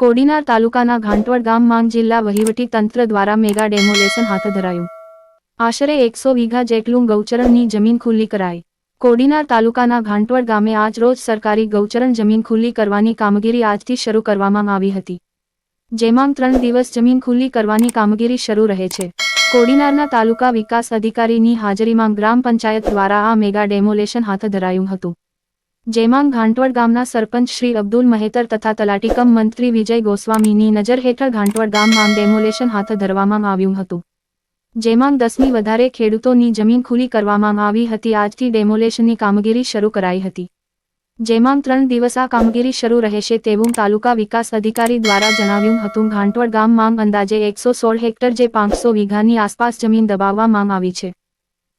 કોડીનાર તાલુકાના ઘાંટવડ ગામ માંગ જિલ્લા વહીવટી તંત્ર દ્વારા મેગા ડેમોલેશન હાથ ધરાયું. આશરે એકસો વીઘા જેટલું ગૌચરણની જમીન ખુલ્લી કરાઈ. કોડીનાર તાલુકાના ઘાંટવડ ગામે આજ રોજ સરકારી ગૌચરણ જમીન ખુલ્લી કરવાની કામગીરી આજથી શરૂ કરવામાં આવી હતી. જેમાં ત્રણ દિવસ જમીન ખુલ્લી કરવાની કામગીરી શરૂ રહે છે. કોડીનારના તાલુકા વિકાસ અધિકારીની હાજરીમાં ગ્રામ પંચાયત દ્વારા આ મેગા ડેમોલેશન હાથ ધરાયું હતું. જેમાં ઘાંટવડ ગામના સરપંચ શ્રી અબ્દુલ મહેતર તથા તલાટીકમ મંત્રી વિજય ગોસ્વામીની નજર હેઠળ ઘાંટવડ ગામમાં ડેમોલેશન હાથ ધરવામાં આવ્યું હતું. જેમાં દસમી વધારે ખેડૂતોની જમીન ખુલી કરવામાં આવી હતી. આજથી ડેમોલેશનની કામગીરી શરૂ કરાઈ હતી. જેમાં ત્રણ દિવસ આ કામગીરી શરૂ રહેશે તેવું તાલુકા વિકાસ અધિકારી દ્વારા જણાવ્યું હતું. ઘાંટવડ ગામમાં અંદાજે એકસો સોળ હેક્ટર જે પાંચસો વીઘાની આસપાસ જમીન દબાવવામાં આવી છે.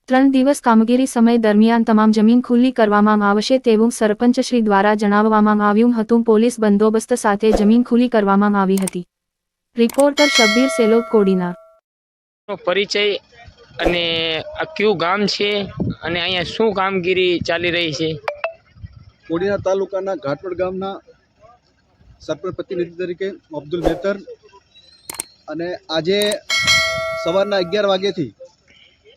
ત્રણ દિવસ કામગીરી સમય દરમિયાન તમામ જમીન ખુલ્લી કરવામાં આવશે તેવું સરપંચશ્રી દ્વારા જણાવવામાં આવ્યું હતું. પોલીસ બંદોબસ્ત સાથે જમીન ખુલ્લી કરવામાં આવી હતી. રિપોર્ટર શબ્બીર સેલો કોડીના પરિચય અને આ કયું ગામ છે અને અહીંયા શું કામગીરી ચાલી રહી છે? કોડીના તાલુકાના ઘાટવડ ગામના સરપંચ પ્રતિનિધિ તરીકે અબ્દુલ મેતર અને આજે સવારના અગિયાર વાગ્યાથી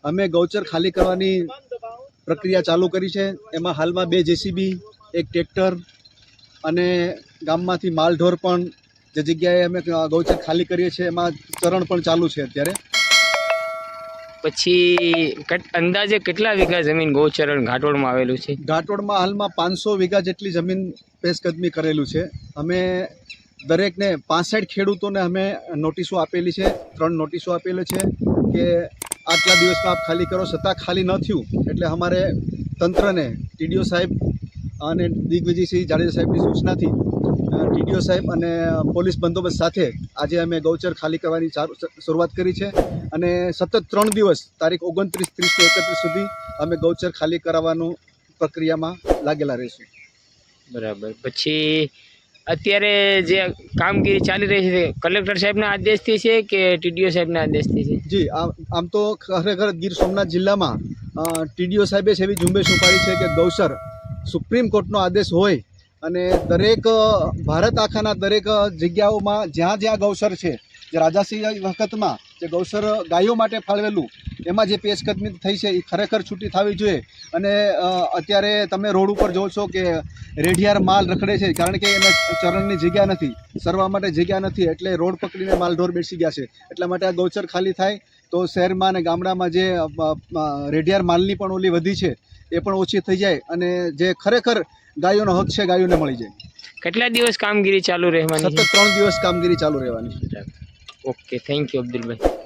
અમે ગૌચર ખાલી કરવાની પ્રક્રિયા ચાલુ કરી છે. એમાં હાલમાં બે જેસીબી એક ટ્રેક્ટર અને ગામમાંથી માલઢોર પણ જે જગ્યાએ અમે ગૌચર ખાલી કરીએ છીએ એમાં ચરણ પણ ચાલુ છે અત્યારે. પછી અંદાજે કેટલા વીઘા જમીન ગૌચરણ ઘાટોળમાં આવેલું છે? ઘાટોડમાં હાલમાં પાંચસો વીઘા જેટલી જમીન પેશકદમી કરેલું છે. અમે દરેકને પાસઠ ખેડૂતોને અમે નોટિસો આપેલી છે ત્રણ નોટિસો આપેલી છે કે આટલા દિવસમાં આપ ખાલી કરો છતાં ખાલી ન થયું, એટલે અમારે તંત્રને, ટીડીઓ સાહેબ અને દિગ્વિજયસિંહ જાડેજા સાહેબની સૂચનાથી ટીડીઓ સાહેબ અને પોલીસ બંદોબસ્ત સાથે આજે અમે ગૌચર ખાલી કરવાની શરૂઆત કરી છે. અને સતત ત્રણ દિવસ, તારીખ ઓગણત્રીસ, ત્રીસથી એકત્રીસ સુધી અમે ગૌચર ખાલી કરાવવાનું પ્રક્રિયામાં લાગેલા રહીશું. બરાબર. પછી અત્યારે જે કામગીરી ચાલી રહી છે, કલેક્ટર સાહેબના આદેશથી છે કે ટીડીઓ સાહેબના આદેશથી છે? જી, આમ તો ખરેખર ગીર સોમનાથ જિલ્લામાં ટીડીઓ સાહેબે એવી ઝુંબેશ ઉપાડી છે કે ગૌસર સુપ્રીમ કોર્ટનો આદેશ હોય અને દરેક ભારત આખાના દરેક જગ્યાઓમાં જ્યાં જ્યાં ગૌસર છે, જે રાજાસિંહ વખતમાં જે ગૌસર ગાયો માટે ફાળવેલું એમાં જે પેશકદમી થઈ છે એ ખરેખર છૂટી થવી જોઈએ. અને અત્યારે તમે રોડ ઉપર જોવો છો કે રેઢિયાર માલ રખડે છે કારણ કે એને ચરણની જગ્યા નથી. સરવા માટે જગ્યા નથી એટલે રોડ પકડીને માલ ઢોર બેસી ગયા છે. એટલા માટે આ ગૌચર ખાલી થાય તો શહેરમાં અને ગામડામાં જે રેઢિયાર માલની પણ ઓલી વધી છે એ પણ ઓછી થઈ જાય અને જે ખરેખર ગાયોનો હક છે ગાયોને મળી જાય. કેટલા દિવસ કામગીરી ચાલુ રહેવાની સતત ત્રણ દિવસ કામગીરી ચાલુ રહેવાની ઓકે થેન્ક યુ અબ્દુલભાઈ.